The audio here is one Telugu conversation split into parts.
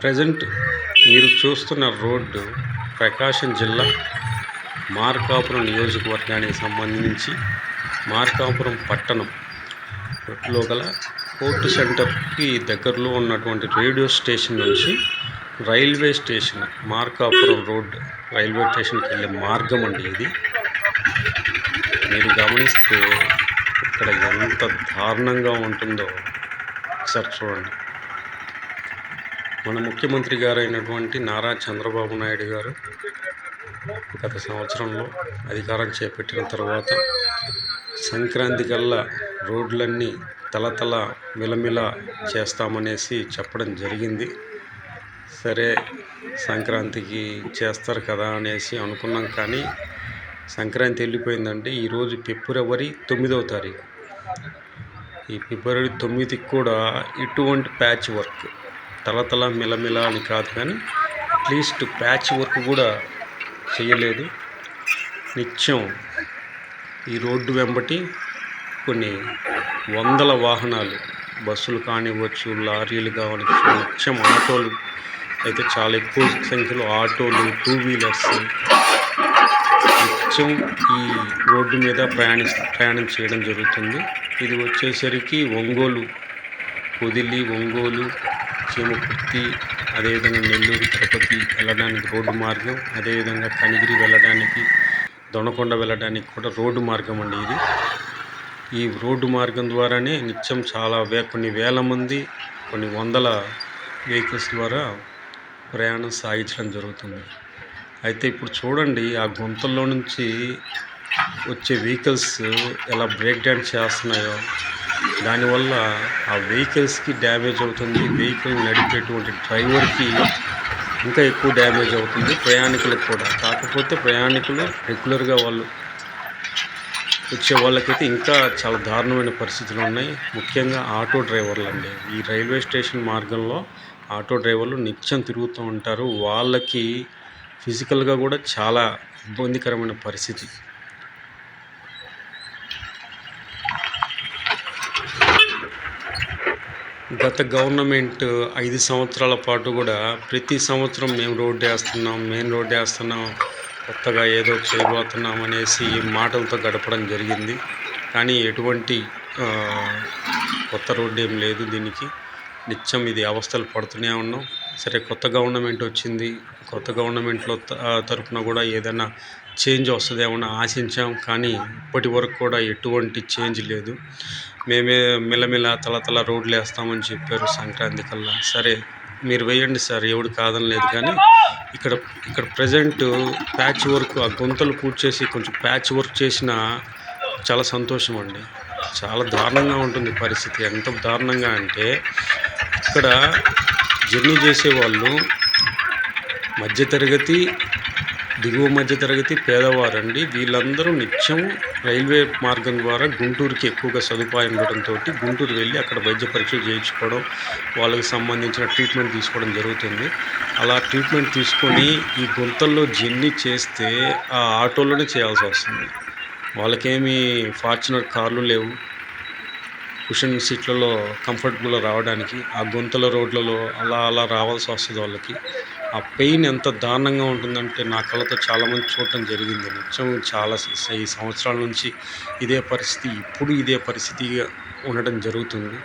ప్రజెంట్ మీరు చూస్తున్న రోడ్డు ప్రకాశం జిల్లా మార్కాపురం నియోజకవర్గానికి సంబంధించి మార్కాపురం పట్టణం లో గల కోర్టు సెంటర్కి దగ్గరలో ఉన్నటువంటి రేడియో స్టేషన్ నుంచి railway station Markapuram road railway స్టేషన్కి వెళ్ళే మార్గం అండి ఇది. మీరు గమనిస్తే ఇక్కడ ఎంత దారుణంగా ఉంటుందో ఒకసారి చూడండి. మన ముఖ్యమంత్రి గారైనటువంటి నారా చంద్రబాబు నాయుడు గారు గత సంవత్సరంలో అధికారం చేపట్టిన తర్వాత సంక్రాంతి కల్లా రోడ్లన్నీ తలతల మిలమిల చేస్తామనేసి చెప్పడం జరిగింది. సరే సంక్రాంతికి చేస్తారు కదా అనేసి అనుకున్నాం కానీ సంక్రాంతి వెళ్ళిపోయిందంటే ఈరోజు ఫిబ్రవరి తొమ్మిదవ తారీఖు. ఈ ఫిబ్రవరి తొమ్మిదికి కూడా ఇటువంటి ప్యాచ్ వర్క్ తలతల మిలమిల అని కాదు కానీ అట్లీస్ట్ ప్యాచ్ వర్క్ కూడా చేయలేదు. నిత్యం ఈ రోడ్డు వెంబటి కొన్ని వందల వాహనాలు బస్సులు కానివ్వచ్చు లారీలు కావచ్చు నిత్యం ఆటోలు అయితే చాలా ఎక్కువ సంఖ్యలో ఆటోలు టూ వీలర్స్ నిత్యం ఈ రోడ్డు మీద ప్రయాణి ప్రయాణం చేయడం జరుగుతుంది. ఇది వచ్చేసరికి ఒంగోలు పొదిలి ఒంగోలు చీమకుర్తి అదేవిధంగా నెల్లూరు తిరుపతి వెళ్ళడానికి రోడ్డు మార్గం అదేవిధంగా కనిగిరి వెళ్ళడానికి దొనకొండ వెళ్ళడానికి కూడా రోడ్డు మార్గం అండి ఇది. ఈ రోడ్డు మార్గం ద్వారానే నిత్యం చాలా వే కొన్ని వేల మంది కొన్ని వందల వెహికల్స్ ద్వారా ప్రయాణం సాగించడం జరుగుతుంది. అయితే ఇప్పుడు చూడండి ఆ గుంతల్లో నుంచి వచ్చే వెహికల్స్ ఎలా బ్రేక్ డ్యాన్స్ చేస్తున్నాయో దానివల్ల ఆ వెహికల్స్కి డ్యామేజ్ అవుతుంది. వెహికల్ నడిపేటువంటి డ్రైవర్కి ఇంకా ఎక్కువ డ్యామేజ్ అవుతుంది. ప్రయాణికులకు కూడా. కాకపోతే ప్రయాణికులు రెగ్యులర్గా వాళ్ళు వచ్చే వాళ్ళకైతే ఇంకా చాలా దారుణమైన పరిస్థితులు ఉన్నాయి. ముఖ్యంగా ఆటో డ్రైవర్లు అండి ఈ రైల్వే స్టేషన్ మార్గంలో ఆటో డ్రైవర్లు నిత్యం తిరుగుతూ ఉంటారు. వాళ్ళకి ఫిజికల్గా కూడా చాలా ఇబ్బందికరమైన పరిస్థితి. గత గవర్నమెంట్ ఐదు సంవత్సరాల పాటు కూడా ప్రతి సంవత్సరం మేము రోడ్డు వేస్తున్నాం మెయిన్ రోడ్డు వేస్తున్నాం కొత్తగా ఏదో చేయబోతున్నాం అనేసి మాటలతో గడపడం జరిగింది. కానీ ఎటువంటి కొత్త రోడ్డు ఏం లేదు దీనికి. నిత్యం ఇది అవస్థలు పడుతూనే ఉన్నాం. సరే కొత్త గవర్నమెంట్ వచ్చింది. కొత్త గవర్నమెంట్లో తరఫున కూడా ఏదైనా చేంజ్ వస్తుందేమో ఆశించాం. కానీ ఇప్పటి వరకు కూడా ఎటువంటి చేంజ్ లేదు. మేమే మెల్లమెల్ల తల తల రోడ్లు వేస్తామని చెప్పారు సంక్రాంతి కల్లా. సరే మీరు వేయండి సార్ ఎవడు కాదని లేదు కానీ ఇక్కడ ఇక్కడ ప్రజెంట్ ప్యాచ్ వర్క్ ఆ గుంతలు పూర్తి చేసి కొంచెం ప్యాచ్ వర్క్ చేసిన చాలా సంతోషం అండి. చాలా దారుణంగా ఉంటుంది పరిస్థితి. ఎంత దారుణంగా అంటే ఇక్కడ జర్నీ చేసేవాళ్ళు మధ్యతరగతి దిగువ మధ్యతరగతి పేదవారండి. వీళ్ళందరూ నిత్యం రైల్వే మార్గం ద్వారా గుంటూరుకి ఎక్కువగా సదుపాయం ఉండడంతో గుంటూరు వెళ్ళి అక్కడ వైద్య పరీక్షలు చేయించుకోవడం వాళ్ళకి సంబంధించిన ట్రీట్మెంట్ తీసుకోవడం జరుగుతుంది. అలా ట్రీట్మెంట్ తీసుకొని ఈ గుంతల్లో జర్నీ చేస్తే ఆ ఆటోలోనే చేయాల్సి వస్తుంది. వాళ్ళకేమి ఫార్చునర్ కార్లు లేవు. కుషన్ సీట్లలో కంఫర్టబుల్గా రావడానికి ఆ గుంతల రోడ్లలో అలా అలా రావాల్సి వస్తుంది వాళ్ళకి. ఆ పెయిన్ ఎంత దారుణంగా ఉంటుందంటే నా కళ్ళతో చాలామంది చూడటం జరిగింది. నిత్యం చాలా ఈ సంవత్సరాల నుంచి ఇదే పరిస్థితి ఇప్పుడు ఇదే పరిస్థితిగా ఉండడం జరుగుతుంది.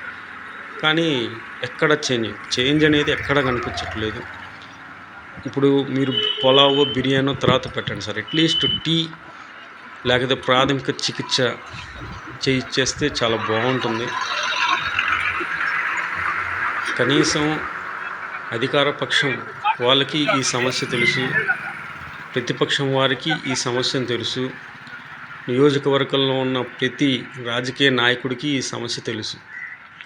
కానీ ఎక్కడ చేంజ్ చేంజ్ అనేది ఎక్కడ కనిపించట్లేదు. ఇప్పుడు మీరు పొలావో బిర్యానో తర్వాత పెట్టండి సార్. అట్లీస్ట్ టీ లేకపోతే ప్రాథమిక చికిత్స చేయిచ్చేస్తే చాలా బాగుంటుంది. కనీసం అధికార పక్షం వాళ్ళకి ఈ సమస్య తెలుసు. ప్రతిపక్షం వారికి ఈ సమస్యను తెలుసు. నియోజకవర్గంలో ఉన్న ప్రతి రాజకీయ నాయకుడికి ఈ సమస్య తెలుసు.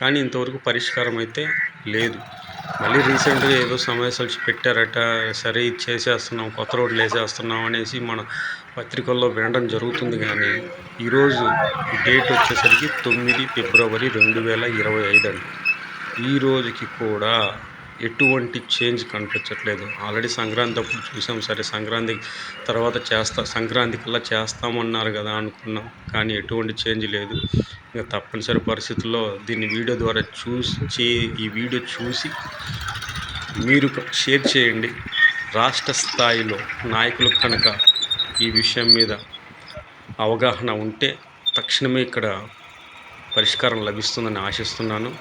కానీ ఇంతవరకు పరిష్కారం అయితే లేదు. మళ్ళీ రీసెంట్గా ఏదో సమావేశాలు పెట్టారట సరే ఇది చేసేస్తున్నాం కొత్త రోడ్లు వేసేస్తున్నాం అనేసి మన పత్రికల్లో వినడం జరుగుతుంది కానీ ఈరోజు డేట్ వచ్చేసరికి తొమ్మిది ఫిబ్రవరి రెండు వేల ఇరవై ఐదు అండి. ఈ రోజుకి కూడా ఎటువంటి చేంజ్ కనిపించట్లేదు. ఆల్రెడీ సంక్రాంతి అప్పుడు చూసాం సరే సంక్రాంతి తర్వాత చేస్తా సంక్రాంతి కల్లా చేస్తామన్నారు కదా అనుకున్నాం. కానీ ఎటువంటి చేంజ్ లేదు. ఇంకా తప్పనిసరి పరిస్థితుల్లో దీన్ని వీడియో ద్వారా చూసి ఈ వీడియో చూసి మీరు షేర్ చేయండి. రాష్ట్ర స్థాయిలో నాయకులకు కనుక ఈ విషయం మీద అవగాహన ఉంటే తక్షణమే ఇక్కడ పరిష్కారం లభిస్తుందని ఆశిస్తున్నాను.